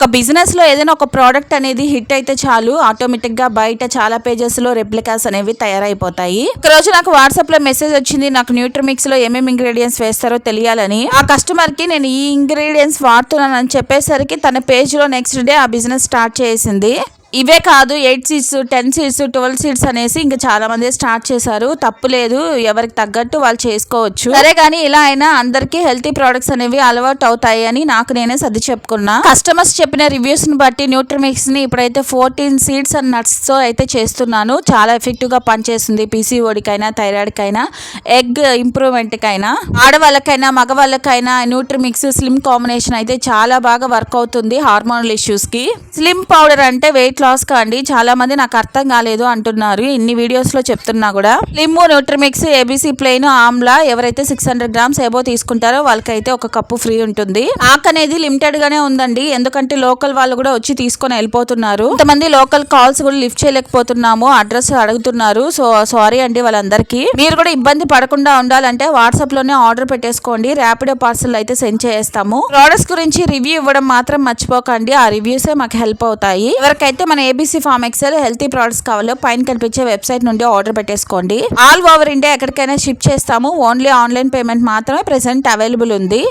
ఒక బిజినెస్లో ఏదైనా ఒక ప్రోడక్ట్ అనేది హిట్ అయితే చాలు. ఆటోమేటిక్గా బయట చాలా పేజెస్లో రెప్లికాస్ అనేవి తయారైపోతాయి. ఒక రోజు నాకు వాట్సాప్లో మెసేజ్ వచ్చింది. నాకు న్యూట్రిమిక్స్లో ఏమేమి ఇంగ్రీడియంట్స్ వేస్తారో తెలియాలని. ఆ కస్టమర్కి నేను ఈ ఇంగ్రీడియంట్స్ వాడుతున్నానని చెప్పేసరికి తన పేజ్లో నెక్స్ట్ డే ఆ బిజినెస్ స్టార్ట్ చేసింది. ఇవే కాదు eight seats ten seats twelve seats అనేసి ఇంకా చాలా మంది స్టార్ట్ చేశారు. తప్పు లేదు ఎవరికి తగ్గట్టు వాళ్ళు చేసుకోవచ్చు. సరే కానీ ఇలా అయినా అందరికీ హెల్తీ ప్రొడక్ట్స్ అనేవి అలవాటు అవుతాయి అని నాకు నేనే సర్ది చెప్పుకున్నా. కస్టమర్స్ చెప్పిన రివ్యూస్ని బట్టి న్యూట్రిమిక్స్ని ఇప్పుడైతే ఫోర్టీన్ సీడ్స్ అండ్ నట్స్తో అయితే చేస్తున్నాను. చాలా ఎఫెక్టివ్గా పనిచేస్తుంది పీసీఓడికైనా థైరాయిడ్ కైనా ఎగ్ ఇంప్రూవ్మెంట్ కైనా ఆడవాళ్ళకైనా మగవాళ్ళకైనా న్యూట్రిమిక్స్ స్లిమ్ కాంబినేషన్ అయితే చాలా బాగా వర్క్ అవుతుంది హార్మోనల్ ఇష్యూస్కి స్లిమ్ పౌడర్ అంటే వెయిట్ లాస్ కాండి చాలా మంది నాకు అర్థం కాలేదు అంటున్నారు. ఇన్ని వీడియోస్లో చెప్తున్నా కూడా. లింబు న్యూట్రిమిక్స్ ఏబీసీ ప్లెయిన్ ఆమ్లా ఎవరైతే సిక్స్ హండ్రెడ్ గ్రామ్స్ ఏబో తీసుకుంటారో వాళ్ళకైతే ఒక కప్పు ఫ్రీ ఉంటుంది. ఆక్ అనేది లిమిటెడ్ గానే ఉందండి. ఎందుకంటే లోకల్ వాళ్ళు కూడా వచ్చి తీసుకొని వెళ్ళిపోతున్నారు. కొంతమంది లోకల్ కాల్స్ కూడా లిఫ్ట్ చేయలేకపోతున్నాము. అడ్రస్ అడుగుతున్నారు. సో సారీ అండి వాళ్ళందరికీ. మీరు కూడా ఇబ్బంది పడకుండా ఉండాలంటే వాట్సాప్లోనే ఆర్డర్ పెట్టేసుకోండి. ర్యాపిడో పార్సల్ అయితే సెండ్ చేస్తాము ప్రోడక్ట్స్ గురించి రివ్యూ ఇవ్వడం మాత్రం మర్చిపోకండి. ఆ రివ్యూసే మాకు హెల్ప్ అవుతాయి. ఎవరికైతే మన ABC farm excel healthy products కావాలో పైన కనిపించే వెబ్సైట్ నుండి ఆర్డర్ పెట్టేసుకోండి. ఆల్ ఓవర్ ఇండియా ఎక్కడికైనా షిప్ చేస్తాము. ఓన్లీ ఆన్లైన్ పేమెంట్ మాత్రమే ప్రెసెంట్ అవైలబుల్ ఉంది.